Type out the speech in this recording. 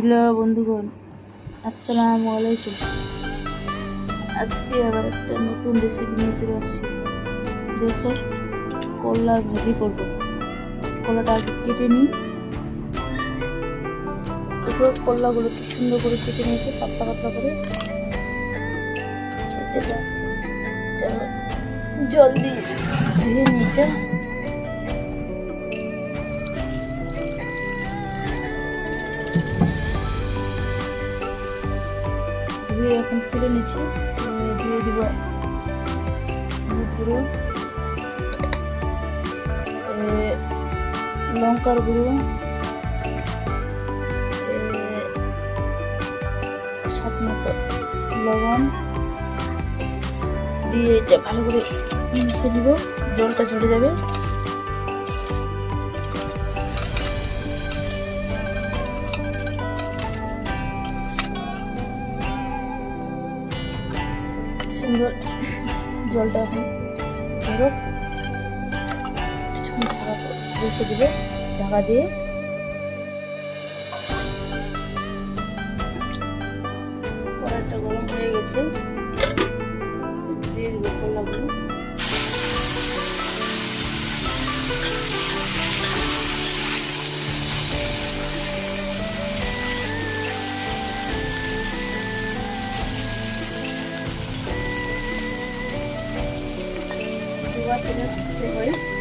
Hello বন্ধুগণ, আসসালামু আলাইকুম। আজকে আবার একটা নতুন রেসিপি নিয়ে চলে আসছি। দেখো করলার ভাজি করব। কলাটা আগে কেটে নিই। দেখো করলাগুলো কি সুন্দর করে কেটে নিয়েছে, পাতলা পাতলা করে। খেতে দাও। এটা জল দিয়ে নিতে এখন তুলে নিচ্ছি। দিয়ে দিব গুঁড়ো লঙ্কার গুঁড়ো। স্বাদ মতো লবণ। দিয়ে এটা ভালো করে মিশিয়ে দিব জলটা ঝরে যাবে। সুন্দর জলটা এখন ধরো কিছুক্ষণ ছাড়া রেখে দেবে জায়গা দিয়ে। কড়াইটা গরম হয়ে গেছে। Pilipinas. Okay.